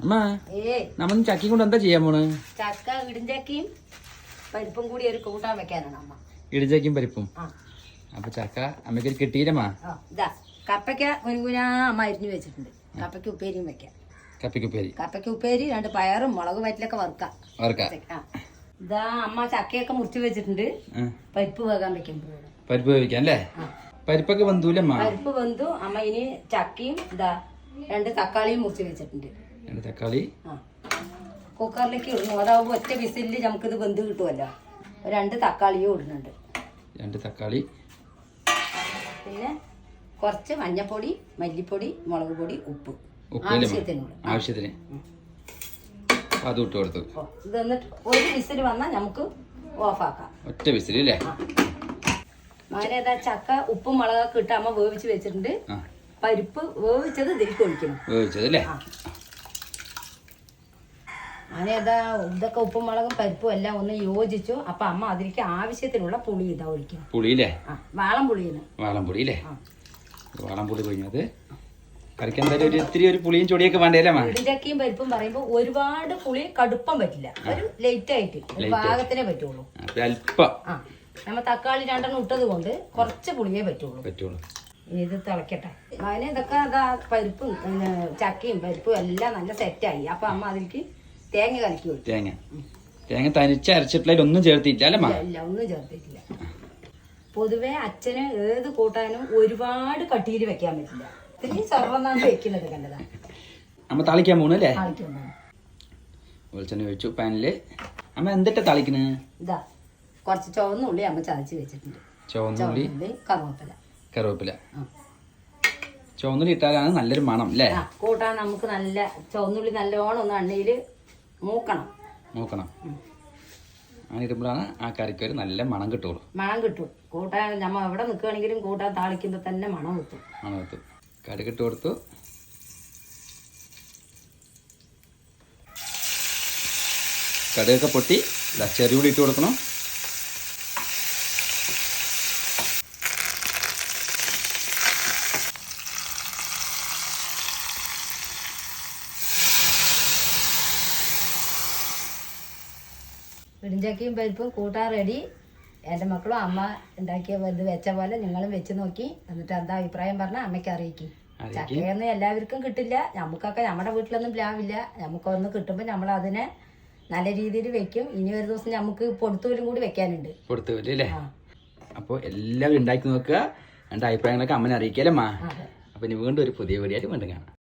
അമ്മ നമ്മൾ ചക്കി കൊണ്ട് എന്താ ചെയ്യാൻ പോണ്? ചക്ക ഇടിഞ്ചക്കിയും പരിപ്പും കൂടി ഒരു കൂട്ടാൻ വെക്കാനാണ് അമ്മ. ഇടിച്ചക്കും പരിപ്പും. അപ്പൊ ചക്ക അമ്മയ്ക്ക് കിട്ടിയില്ലമ്മ ആ, ഇതാ കപ്പയ്ക്ക കുനുകുനാ അമ്മ അരിഞ്ഞു വെച്ചിട്ടുണ്ട്. കപ്പയ്ക്ക് ഉപ്പേരിയും വെക്കാം. കപ്പിക്കുപ്പേരി കപ്പയ്ക്ക് ഉപ്പേരി രണ്ട് പയറും മുളക് വയറ്റിലൊക്കെ വറുക്കാം. വറുക്കാം. ഇതാ അമ്മ ചക്കയൊക്കെ മുറിച്ച് വെച്ചിട്ടുണ്ട്. പരിപ്പ് വേകാൻ വെക്കാൻ പരിപ്പ് വേവിക്കാം അല്ലേ? പരിപ്പൊക്കെ വന്നൂലമ്മ പരിപ്പ് വെന്തു. അമ്മ ഇനി ചക്കയും ഇതാ രണ്ട് തക്കാളിയും മുറിച്ച് വെച്ചിട്ടുണ്ട്. രണ്ട് തക്കാളി. കുക്കറിലേക്ക് ഇടുന്നു. അതാവുമ്പോൾ ഒറ്റ വിസിലിൽ നമുക്കിത് ബന്ധു കിട്ടുമല്ലോ രണ്ട് തക്കാളിയും ഇടുന്നുണ്ട്. രണ്ട് തക്കാളി. പിന്നെ കുറച്ച് മഞ്ഞപ്പൊടി മല്ലിപ്പൊടി മുളക് പൊടി ഉപ്പ്. ആവശ്യത്തിന് ആവശ്യത്തിനുള്ള. ആവശ്യത്തിന്. അപ്പൊ അത് ഇട്ട് കൊടുത്തു. ഇത് എന്നിട്ട് ഒരു വിസിൽ വന്നാൽ നമുക്ക് ഓഫാക്കാം. ഒറ്റ വിസിൽ അല്ലേ അങ്ങനെ ചക്ക ഉപ്പും മുളകൊക്കെ ഇട്ട് അമ്മ വേവിച്ച് വെച്ചിട്ടുണ്ട്. പരിപ്പ് വേവിച്ചത് ഇതിലേക്ക് ഒഴിക്കണം. വേവിച്ചത് അല്ലേ ഏതാ ഇതൊക്കെ ഉപ്പും മുളകും പരിപ്പും എല്ലാം ഒന്ന് യോജിച്ചു. അപ്പൊ അമ്മ അതിലേക്ക് ആവശ്യത്തിനുള്ള പുളി ഇതാ ഒഴിക്കും പുളിയില്ലേ? വാളം ആ വാളം പുളിയാണ്. വാളം അല്ലേ ആ. പുളി കഴിഞ്ഞത്. കറിക്ക് എന്തായാലും ഒരു ഇത്തിരി ഒരു പുളിയും ചൊടിയൊക്കെ വേണ്ടേ അല്ലേ അമ്മ? പരിപ്പും പറയുമ്പോൾ ഒരുപാട് പുളി കടുപ്പം പറ്റില്ല. ഒരു ലേറ്റ് ആയിട്ട് ഒരു പാകത്തിനേ പറ്റുള്ളൂ. അപ്പൊ അല്പം. ആ നമ്മ തക്കാളി രണ്ടെണ്ണം ഇട്ടത് കൊണ്ട് കുറച്ച് പുളിയേ പറ്റുള്ളൂ. പറ്റുള്ളൂ. ഇനി ഇത് തിളക്കട്ടെ. അതിന് ഇതൊക്കെ അതാ പരിപ്പും ചക്കയും പരിപ്പും എല്ലാം നല്ല സെറ്റായി അപ്പൊ അമ്മ അതിലേക്ക് തേങ്ങ കലക്കി ഒഴിക്കും തേങ്ങ. തേങ്ങ തനിച്ച് അരച്ചിട്ടില്ല ഒന്നും ചേർത്തിട്ടില്ല അല്ലേ ഇല്ല ഒന്നും ചേർത്തിട്ടില്ല. പൊതുവെ അച്ഛന് ഏത് കൂട്ടാനും ഒരുപാട് കട്ടിയിൽ വെക്കാൻ പറ്റില്ല. ഇത്രയും സർവനാഥ് വെക്കുന്നത് കണ്ടതാ. അമ്മ തളിക്കാൻ പോണല്ലേ വെളിച്ചെണ്ണ ഒഴിച്ചു പാനിൽ. അമ്മ എന്തിട്ടാ തളിക്കണ്? ഇതാ കുറച്ച് ചുവന്ന ഉള്ളി അമ്മ ചതച്ച് വെച്ചിട്ടുണ്ട്. ചുവന്നുള്ളി ചുവന്നുള്ളി കറുവപ്പില. കറിവേപ്പില. ആ. ചുവന്നുള്ളി ഇട്ടാലാണ് നല്ലൊരു മണം അല്ലേ? ആ കൂട്ടാൻ നമുക്ക് നല്ല ചുവന്നുള്ളി നല്ലോണം ഒന്ന് എണ്ണയിൽ മൂക്കണം. നോക്കണം അങ്ങനെ ഇടുമ്പോഴാണ് ആ കറിക്ക് ഒരു നല്ല മണം കിട്ടുള്ളൂ. മണം കിട്ടും. കൂട്ടാൻ നമ്മ എവിടെ നിൽക്കുകയാണെങ്കിലും കൂട്ടാൻ താളിക്കുമ്പോൾ തന്നെ മണം കിട്ടും. മണം കിട്ടും. കടുകിട്ട് കൊടുത്തു. കടുകൊക്കെ പൊട്ടി ഇതാ ചെറിയുള്ളി ഇട്ട് കൊടുക്കണം. ഇടിഞ്ചക്കയും പരിപ്പും കൂട്ടാൻ റെഡി എന്റെ മക്കളും അമ്മ ഉണ്ടാക്കിയ ഇത് വെച്ച പോലെ നിങ്ങളും വെച്ച് നോക്കി. എന്നിട്ട് എന്താ അഭിപ്രായം പറഞ്ഞാൽ അമ്മയ്ക്ക് അറിയിക്കും. ചക്കയൊന്നും എല്ലാവർക്കും കിട്ടില്ല. നമുക്കൊക്കെ നമ്മുടെ വീട്ടിലൊന്നും പ്ലാവില്ല. നമുക്കൊന്ന് കിട്ടുമ്പോൾ നമ്മൾ അതിനെ നല്ല രീതിയിൽ വെക്കും. ഇനി ഒരു ദിവസം നമുക്ക് പൊടുത്തൂരും കൂടി വെക്കാനുണ്ട്. കൊടുത്തു അല്ലേ അപ്പോൾ എല്ലാവരും ഉണ്ടാക്കി നോക്കുക. എന്റെ അഭിപ്രായങ്ങളൊക്കെ അമ്മനെ അറിയിക്കല്ലേ മാ അപ്പം ഇനി വീണ്ടും ഒരു പുതിയ വീഡിയോ ആയിട്ട് വീണ്ടും കാണാം.